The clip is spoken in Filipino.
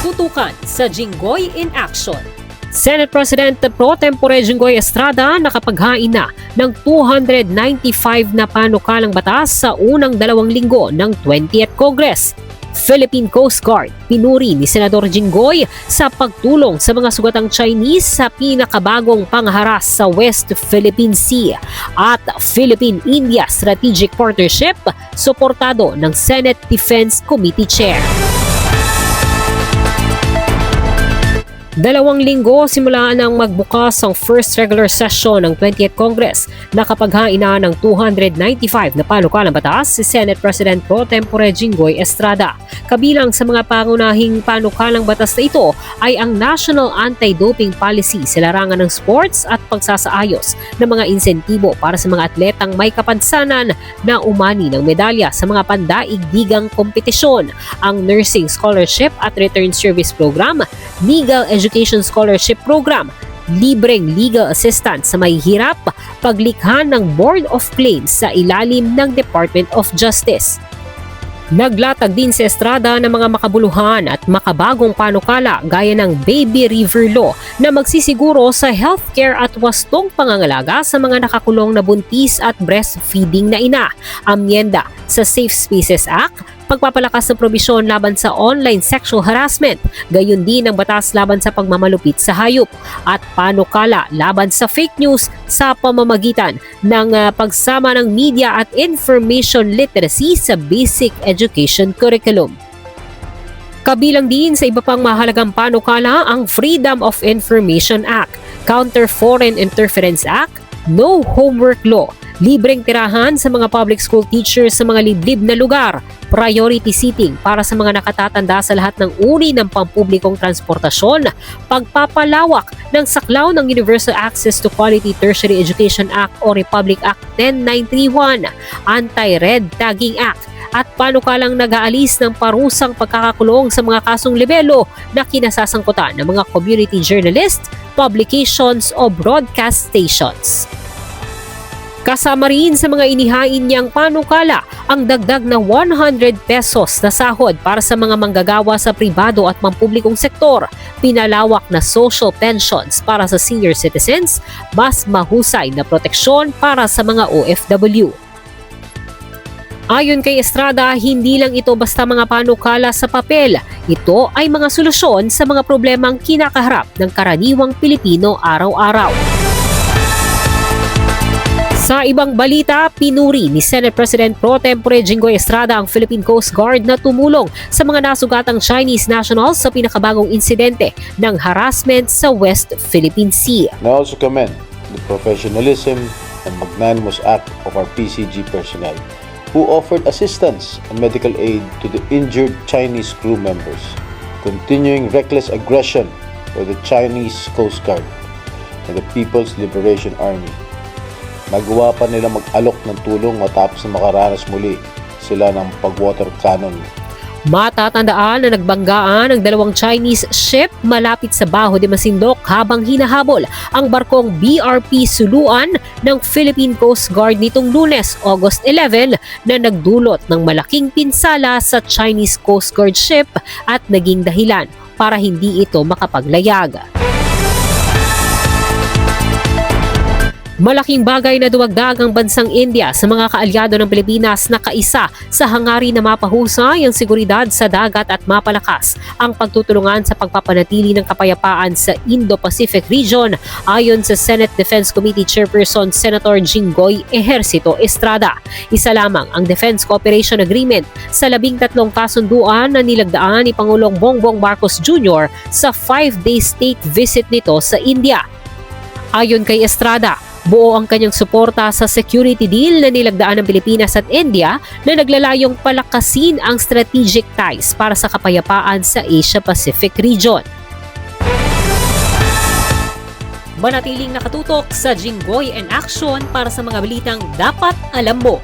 Tutukan sa Jinggoy in Action. Senate President Pro Tempore Jinggoy Estrada nakapaghain na ng 295 na panukalang batas sa unang dalawang linggo ng 20th Congress. Philippine Coast Guard pinuri ni Senador Jinggoy sa pagtulong sa mga sugatang Chinese sa pinakabagong pangharas sa West Philippine Sea at Philippine-India Strategic Partnership suportado ng Senate Defense Committee Chair. Dalawang linggo simula nang magbukas ang first regular session ng 20th Congress, nakapaghain na ng 295 na panukalang batas si Senate President Pro Tempore Jinggoy Estrada. Kabilang sa mga pangunahing panukalang batas na ito ay ang National Anti-Doping Policy sa larangan ng sports at pagsasaayos ng mga insentibo para sa mga atletang may kapansanan na umani ng medalya sa mga pandaigdigang kompetisyon, ang Nursing Scholarship at Return Service Program, Legal Education Scholarship Program, libreng legal assistance sa mahihirap, paglikha ng Board of Claims sa ilalim ng Department of Justice. Naglatag din si Estrada ng mga makabuluhan at makabagong panukala gaya ng Baby River Law na magsisiguro sa healthcare at wastong pangangalaga sa mga nakakulong na buntis at breastfeeding na ina. Amyenda sa Safe Spaces Act, pagpapalakas ng probisyon laban sa online sexual harassment, gayon din ang batas laban sa pagmamalupit sa hayop at panukala laban sa fake news sa pamamagitan ng ah, pagsama ng media at information literacy sa basic education curriculum. Kabilang din sa iba pang mahalagang panukala ang Freedom of Information Act, Counter Foreign Interference Act, No Homework Law, libreng tirahan sa mga public school teachers sa mga liblib na lugar, priority seating para sa mga nakatatanda sa lahat ng uri ng pampublikong transportasyon, pagpapalawak ng saklaw ng Universal Access to Quality Tertiary Education Act o Republic Act 10931, Anti-Red Tagging Act, at panukalang nag-aalis ng parusang pagkakakulong sa mga kasong libelo na kinasasangkutan ng mga community journalists, publications o broadcast stations. Kasama rin sa mga inihain niyang panukala ang dagdag na 100 pesos na sahod para sa mga manggagawa sa pribado at pampublikong sektor, pinalawak na social pensions para sa senior citizens, mas mahusay na proteksyon para sa mga OFW. Ayon kay Estrada, hindi lang ito basta mga panukala sa papel. Ito ay mga solusyon sa mga problemang kinakaharap ng karaniwang Pilipino araw-araw. Sa ibang balita, pinuri ni Senate President Pro Tempore Jinggoy Estrada ang Philippine Coast Guard na tumulong sa mga nasugatang Chinese nationals sa pinakabagong insidente ng harassment sa West Philippine Sea. I also commend the professionalism and magnanimous act of our PCG personnel who offered assistance and medical aid to the injured Chinese crew members, continuing reckless aggression by the Chinese Coast Guard and the People's Liberation Army. Nagawa pa nila mag-alok ng tulong matapos na makaranas muli sila ng pag-water cannon Matatandaan na nagbanggaan ang dalawang Chinese ship malapit sa Baho de Masindok habang hinahabol ang barkong BRP Suluan ng Philippine Coast Guard nitong lunes, August 11 na nagdulot ng malaking pinsala sa Chinese Coast Guard ship at naging dahilan para hindi ito makapaglayag. Malaking bagay na duwagdag ang bansang India sa mga kaalyado ng Pilipinas na kaisa sa hangarin na mapahusay ang seguridad sa dagat at mapalakas ang pagtutulungan sa pagpapanatili ng kapayapaan sa Indo-Pacific region ayon sa Senate Defense Committee Chairperson Senator Jinggoy Ejercito Estrada. Isa lamang ang Defense Cooperation Agreement sa labing tatlong kasunduan na nilagdaan ni Pangulong Bongbong Marcos Jr. sa five-day state visit nito sa India. Ayon kay Estrada, Buo ang kanyang suporta sa security deal na nilagdaan ng Pilipinas at India na naglalayong palakasin ang strategic ties para sa kapayapaan sa Asia-Pacific region. Manatiling nakatutok sa Jinggoy and Action para sa mga balitang dapat alam mo.